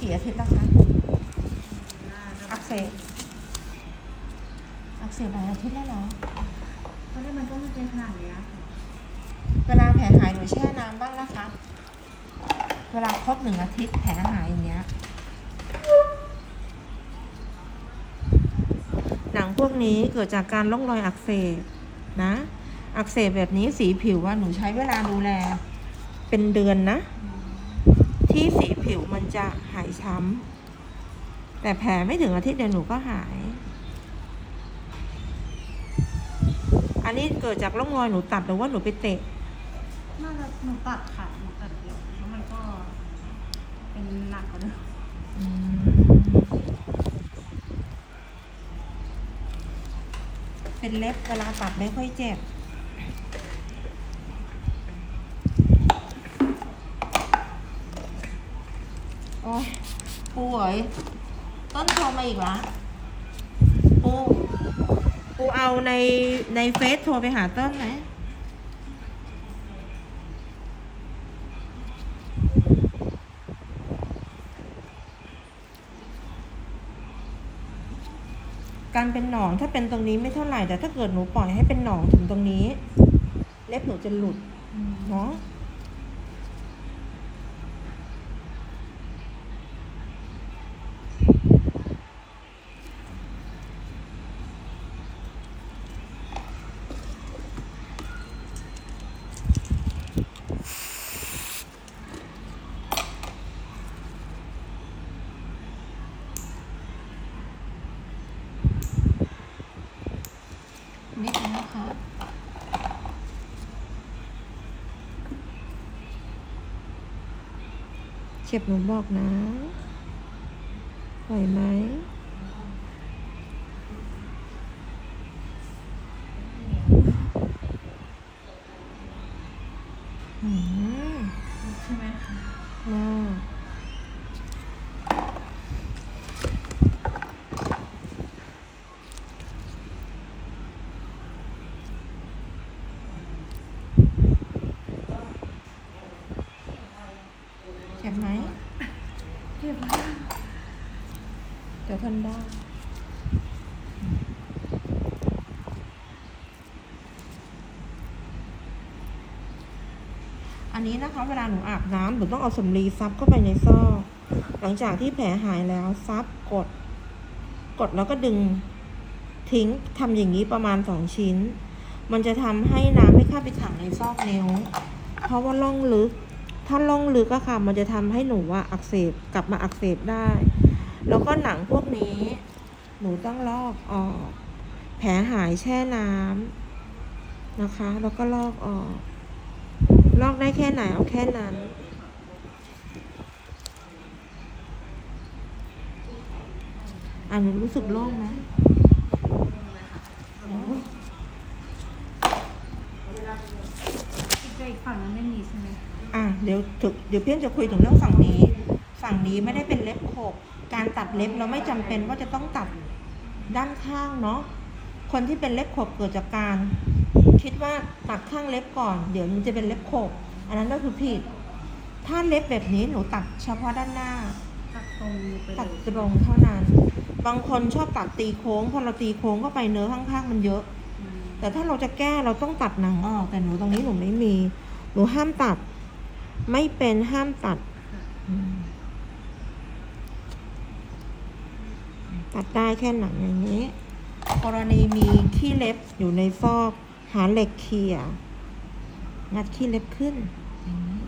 กี่อาทิตย์แล้วคะอักเสบอักเสบหลายอาทิตย์แล้วเหรอตอนแรกมันก็ไม่เป็นขนาดเนี้ยค่ะเวลาแผลหายหนูแช่น้ำบ้างนะคะ เวลาครบหนึ่งอาทิตย์แผลหายอย่างเงี้ย หนังพวกนี้เกิดจากการร่องรอยอักเสบนะ อักเสบแบบนี้สีผิวว่าหนูใช้เวลาดูแล เป็นเดือนนะ ที่สีผิวมันจะหายช้ำแต่แผลไม่ถึงอาทิตย์เดียวหนูก็หาย อันนี้เกิดจากร่องรอยหนูตัดหรือว่าหนูไปเตะน่าจะหนูตัดค่ะหนูตัดเดียวแล้วมันก็เป็นหนักกว่าเดิมเป็นเล็บเวลาตัดไม่ค่อยเจ็บ อ้ยปูเอ๋ยต้นโทรมาอีกละปูปูเอาในในเฟซโทรไปหาต้นไหมการเป็นหนองถ้าเป็นตรงนี้ไม่เท่าไหร่แต่ถ้าเกิดหนูปล่อยให้เป็นหนองถึงตรงนี้ เล็บหนูจะหลุดเนาะ นิดนึงนะคะเจ็บหนูบอกนะไหวไหมอืม ใช่ไหมคะ น่าเจ็บไหม เจ็บมาก เดี๋ยวทนได้อันนี้นะคะ เวลาหนูอาบน้ำหนูต้องเอาสำลีซับเข้าไปในซอกหลังจากที่แผลหายแล้วซับกด กดแล้วก็ดึงทิ้งทำอย่างนี้ประมาณสองชิ้น มันจะทำให้น้ำไม่เข้าไปขังในซอกนิ้ว เพราะว่าล่องลึก ถ้าล่องลึกอะค่ะ มันจะทำให้หนูว่าอักเสบกลับมาอักเสบได้ แล้วก็หนังพวกนี้ หนูต้องลอกออก แผลหายแช่น้ำนะคะ แล้วก็ลอกออก ลอกได้แค่ไหนเอาแค่นั้นอะหนูรู้สึกโล่งไหมแต่อีกฝั่งนั้นไม่มีใช่ไหมอะเดี๋ยวถึงเดี๋ยวเพี้ยนจะคุยถึงเรื่องฝั่งนี้ ฝั่งนี้ไม่ได้เป็นเล็บขบ การตัดเล็บเราไม่จำเป็นว่าจะต้องตัดด้านข้างเนาะคนที่เป็นเล็บขบเกิดจากการ คิดว่าตัดข้างเล็บก่อน เดี๋ยวมันจะเป็นเล็บขบ อันนั้นก็คือผิด ถ้าเล็บแบบนี้หนูตัดเฉพาะด้านหน้า ตัดตรงตัดเลยตรงเท่านั้น บางคนชอบตัดตีโค้งพอเราตีโค้งเข้าไปเนื้อข้างๆมันเยอะ แต่ถ้าเราจะแก้เราต้องตัดหนังออก แต่หนูตรงนี้หนูไม่มี หนูห้ามตัด ไม่เป็นห้ามตัด อืม ตัดได้แค่หนังอย่างนี้ กรณีมีขี้เล็บอยู่ในซอก หาเหล็กเขี่ยงัดขี้เล็บขึ้นอย่างนี้